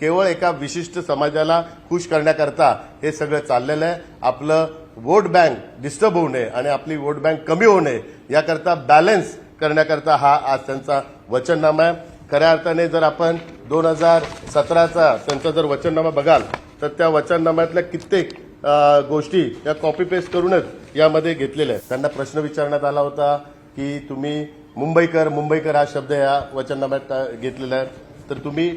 केवळ एका विशिष्ट समाजाला खुश करण्याकरता हे सगळं चाललेलं आहे. आपलं वोट बँक डिस्टर्ब होऊ नये आणि आपली वोट बँक कमी होऊ नये याकरता बॅलन्स करण्याकरता हा आज त्यांचा वचननामा आहे. खऱ्या अर्थाने जर आपण दोन हजार सतराचा त्यांचा जर वचननामा बघाल तर त्या वचननाम्यातल्या कित्येक गोष्टी या कॉपी पेस्ट करूनच यामध्ये घेतलेल्या आहेत. त्यांना प्रश्न विचारण्यात आला होता की तुम्ही मुंबईकर मुंबईकर हा शब्द या वचननाम्यात घेतलेला आहे? तर तुम्ही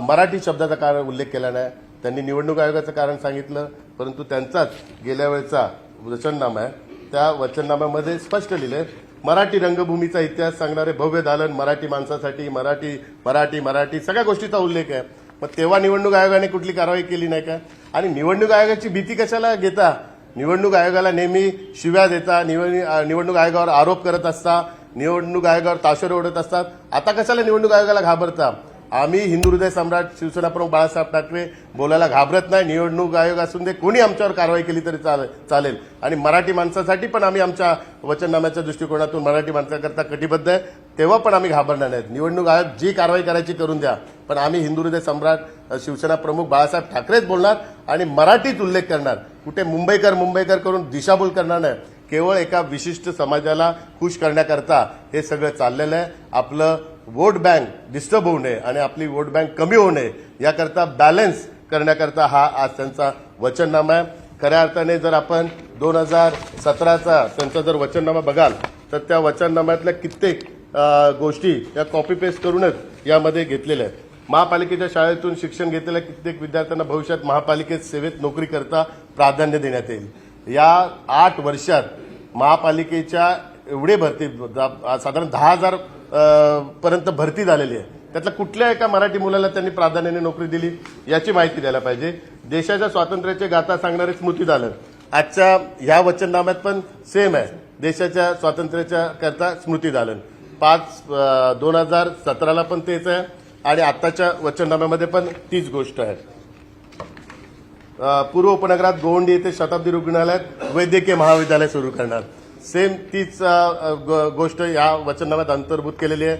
मराठी शब्दाचा कारण उल्लेख केला नाही. त्यांनी निवडणूक आयोगाचं कारण सांगितलं परंतु त्यांचाच गेल्या वेळचा वचननामा आहे. त्या वचननाम्यामध्ये स्पष्ट लिहिले मराठी रंगभूमीचा इतिहास सांगणारे भव्य दालन मराठी माणसासाठी मराठी मराठी मराठी सगळ्या गोष्टीचा उल्लेख आहे. मग तेव्हा निवडणूक आयोगाने कुठली कारवाई केली नाही का? आणि निवडणूक आयोगाची भीती कशाला घेता? निवडणूक आयोगाला नेहमी शिव्या देता निवडणूक आयोगावर आरोप करत असता निवडणूक आयोगावर ताशेर ओढत असतात. आता कशाला निवडणूक आयोगाला घाबरता? आम्ही हिंदू हृदय सम्राट शिवसेना प्रमुख बाळासाहेब ठाकरे बोलायला घाबरत नाही. निवडणूक आयोग असून दे कोणी आमच्यावर कारवाई केली तरी चालेल चालेल. आणि मराठी माणसासाठी पण आम्ही आमच्या वचननाम्याच्या दृष्टिकोनातून मराठी माणसाकरता कटिबद्ध आहे. तेव्हा पण आम्ही घाबरणार नाहीत. निवडणूक आयोग जी कारवाई करायची करून द्या. पण आम्ही हिंदू हृदय सम्राट शिवसेना प्रमुख बाळासाहेब ठाकरेच बोलणार आणि मराठीत उल्लेख करणार. कुठे मुंबईकर मुंबईकर करून दिशाभूल करणार नाही. केवळ एका विशिष्ट समाजाला खुश करण्याकरता हे सगळं चाललेलं आहे. आपलं वोट बँक डिस्टर्ब होऊ नये आणि आपली वोट बँक कमी होऊ नये याकरता बॅलन्स करण्याकरता हा आज त्यांचा वचननामा आहे. खऱ्या अर्थाने जर आपण दोन हजार सतराचा त्यांचा जर वचननामा बघाल तर त्या वचननाम्यातल्या कित्येक गोष्टी या कॉपी पेस्ट करूनच यामध्ये घेतलेल्या आहेत. महापालिकेच्या शाळेतून शिक्षण घेतलेल्या कित्येक विद्यार्थ्यांना भविष्यात महापालिकेत सेवेत नोकरी करता प्राधान्य देण्यात येईल. या आठ वर्षात महापालिकेच्या एवढे भरती साधारण दहा हजार पर्यंत भरती झालेली आहे. त्यातल्या कुठल्या एका मराठी मुलाला त्यांनी प्राधान्याने नोकरी दिली याची माहिती द्यायला पाहिजे. देशाच्या स्वातंत्र्याचे गाथा सांगणारे स्मृती दालन. आजच्या ह्या वचननाम्यात पण सेम आहे. देशाच्या स्वातंत्र्याच्या करता स्मृती दालन. पाच दोन हजार सतराला पण तेच आहे आणि आत्ताच्या वचननाम्यामध्ये पण तीच गोष्ट आहे. पूर्व उपनगरात गोवंडी येथे शताब्दी रुग्णालयात वैद्यकीय महाविद्यालय सुरू करणार. सेम तीच ग- गोष्ट या वचननाम्यात अंतर्भूत केलेली आहे.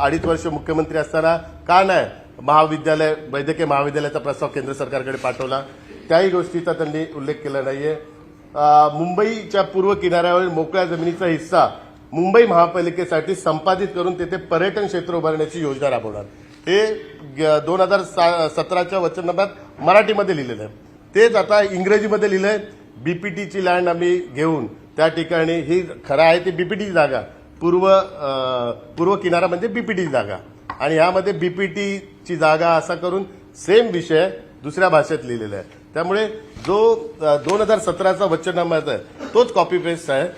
अडीच वर्ष मुख्यमंत्री असताना का नाही महाविद्यालय वैद्यकीय महाविद्यालयाचा प्रस्ताव केंद्र सरकारकडे पाठवला? त्याही गोष्टीचा त्यांनी उल्लेख केला नाहीये. मुंबईच्या पूर्व किनाऱ्यावरील मोकळ्या जमिनीचा हिस्सा मुंबई महापालिकेसाठी संपादित करून तेथे पर्यटन क्षेत्र उभारण्याची योजना राबवणार. हे दोन हजार सतराच्या वचननाम्यात मराठीमध्ये लिहिलेलं आहे. तेच आता इंग्रजीमध्ये लिहिलंय बीपीटीची लँड आम्ही घेऊन त्या ठिकाणी ही खरं आहे ती बीपीटी जागा. पूर्व पूर्व किनारा म्हणजे बीपीटी जागा. आणि यामध्ये बीपीटीची जागा असा करून सेम विषय दुसऱ्या भाषेत लिहिलेला आहे. त्यामुळे जो दोन हजार सतराचा वचननामा आहे तोच कॉपी पेस्ट आहे.